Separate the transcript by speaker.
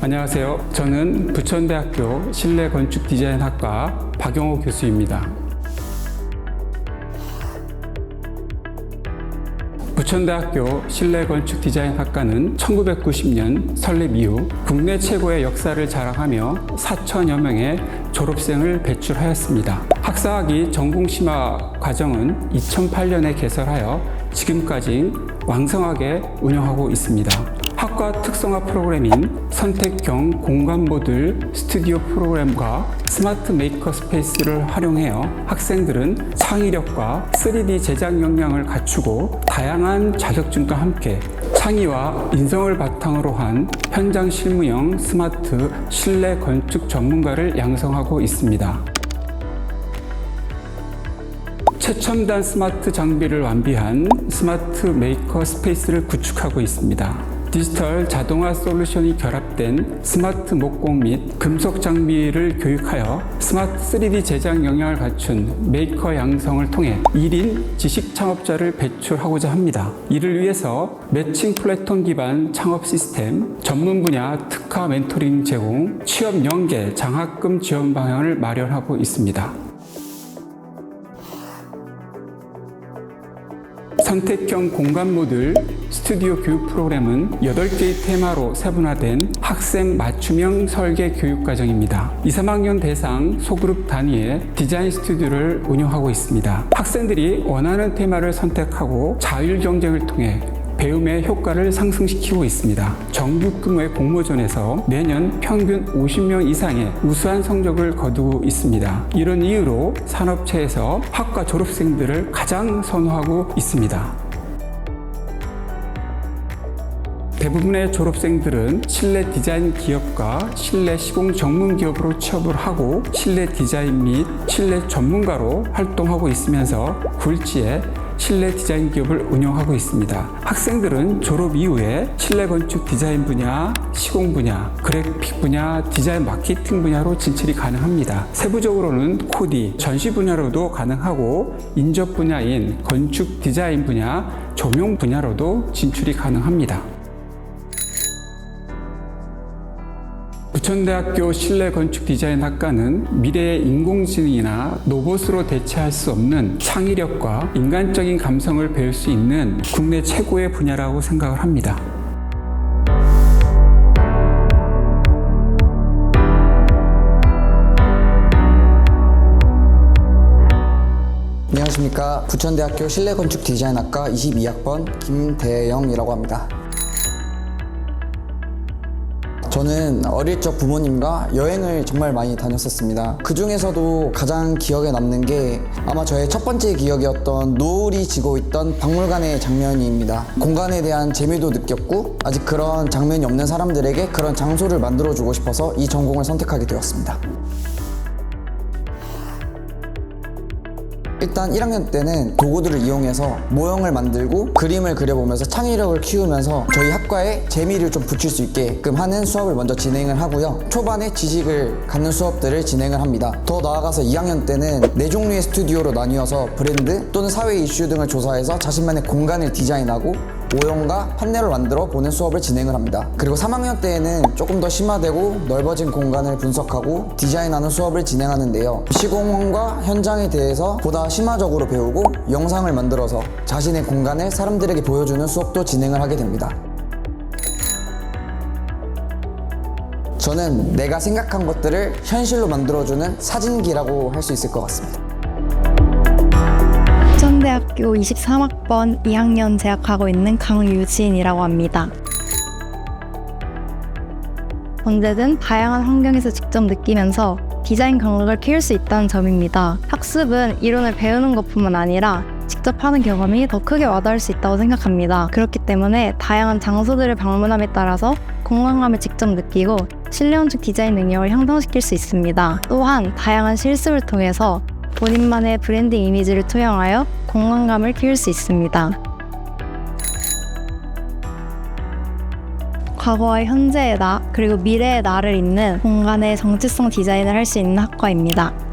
Speaker 1: 안녕하세요. 저는 부천대학교 실내건축디자인학과 박영호 교수입니다. 부천대학교 실내건축디자인학과는 1990년 설립 이후 국내 최고의 역사를 자랑하며 4천여 명의 졸업생을 배출하였습니다. 학사학위 전공심화 과정은 2008년에 개설하여 지금까지 왕성하게 운영하고 있습니다. 학과 특성화 프로그램인 선택형 공간 모듈 스튜디오 프로그램과 스마트 메이커 스페이스를 활용하여 학생들은 창의력과 3D 제작 역량을 갖추고 다양한 자격증과 함께 창의와 인성을 바탕으로 한 현장 실무형 스마트 실내 건축 전문가를 양성하고 있습니다. 최첨단 스마트 장비를 완비한 스마트 메이커 스페이스를 구축하고 있습니다. 디지털 자동화 솔루션이 결합된 스마트 목공 및 금속 장비를 교육하여 스마트 3D 제작 역량을 갖춘 메이커 양성을 통해 1인 지식 창업자를 배출하고자 합니다. 이를 위해서 매칭 플랫폼 기반 창업 시스템, 전문 분야 특화 멘토링 제공, 취업 연계 장학금 지원 방향을 마련하고 있습니다. 선택형 공간 모듈 스튜디오 교육 프로그램은 8개의 테마로 세분화된 학생 맞춤형 설계 교육 과정입니다. 2, 3학년 대상 소그룹 단위의 디자인 스튜디오를 운영하고 있습니다. 학생들이 원하는 테마를 선택하고 자율 경쟁을 통해 배움의 효과를 상승시키고 있습니다. 정규 규모의 공모전에서 매년 평균 50명 이상의 우수한 성적을 거두고 있습니다. 이런 이유로 산업체에서 학과 졸업생들을 가장 선호하고 있습니다. 대부분의 졸업생들은 실내 디자인 기업과 실내 시공 전문 기업으로 취업을 하고 실내 디자인 및 실내 전문가로 활동하고 있으면서 굴지에 실내 디자인 기업을 운영하고 있습니다. 학생들은 졸업 이후에 실내 건축 디자인 분야, 시공 분야, 그래픽 분야, 디자인 마케팅 분야로 진출이 가능합니다. 세부적으로는 코디, 전시 분야로도 가능하고 인접 분야인 건축 디자인 분야, 조명 분야로도 진출이 가능합니다. 부천대학교 실내건축디자인학과는 미래의 인공지능이나 로봇으로 대체할 수 없는 창의력과 인간적인 감성을 배울 수 있는 국내 최고의 분야라고 생각을 합니다.
Speaker 2: 안녕하십니까. 부천대학교 실내건축디자인학과 22학번 김대영이라고 합니다. 저는 어릴 적 부모님과 여행을 정말 많이 다녔었습니다. 그 중에서도 가장 기억에 남는 게 아마 저의 첫 번째 기억이었던 노을이 지고 있던 박물관의 장면입니다. 공간에 대한 재미도 느꼈고 아직 그런 장면이 없는 사람들에게 그런 장소를 만들어주고 싶어서 이 전공을 선택하게 되었습니다. 일단 1학년 때는 도구들을 이용해서 모형을 만들고 그림을 그려보면서 창의력을 키우면서 저희 학과에 재미를 좀 붙일 수 있게끔 하는 수업을 먼저 진행을 하고요. 초반에 지식을 갖는 수업들을 진행을 합니다. 더 나아가서 2학년 때는 네 종류의 스튜디오로 나뉘어서 브랜드 또는 사회 이슈 등을 조사해서 자신만의 공간을 디자인하고 모형과 판넬을 만들어 보는 수업을 진행을 합니다. 그리고 3학년 때에는 조금 더 심화되고 넓어진 공간을 분석하고 디자인하는 수업을 진행하는데요. 시공과 현장에 대해서 보다 심화적으로 배우고 영상을 만들어서 자신의 공간을 사람들에게 보여주는 수업도 진행을 하게 됩니다. 저는 내가 생각한 것들을 현실로 만들어주는 사진기라고 할 수 있을 것 같습니다.
Speaker 3: 부천대학교 23학번 2학년 재학하고 있는 강유진이라고 합니다. 언제든 다양한 환경에서 직접 느끼면서 디자인 감각을 키울 수 있다는 점입니다. 학습은 이론을 배우는 것뿐만 아니라 직접 하는 경험이 더 크게 와닿을 수 있다고 생각합니다. 그렇기 때문에 다양한 장소들을 방문함에 따라서 공간감을 직접 느끼고 실내 건축 디자인 능력을 향상시킬 수 있습니다. 또한 다양한 실습을 통해서 본인만의 브랜드 이미지를 투영하여 공간감을 키울 수 있습니다. 과거와 현재의 나, 그리고 미래의 나를 잇는 공간의 정체성 디자인을 할 수 있는 학과입니다.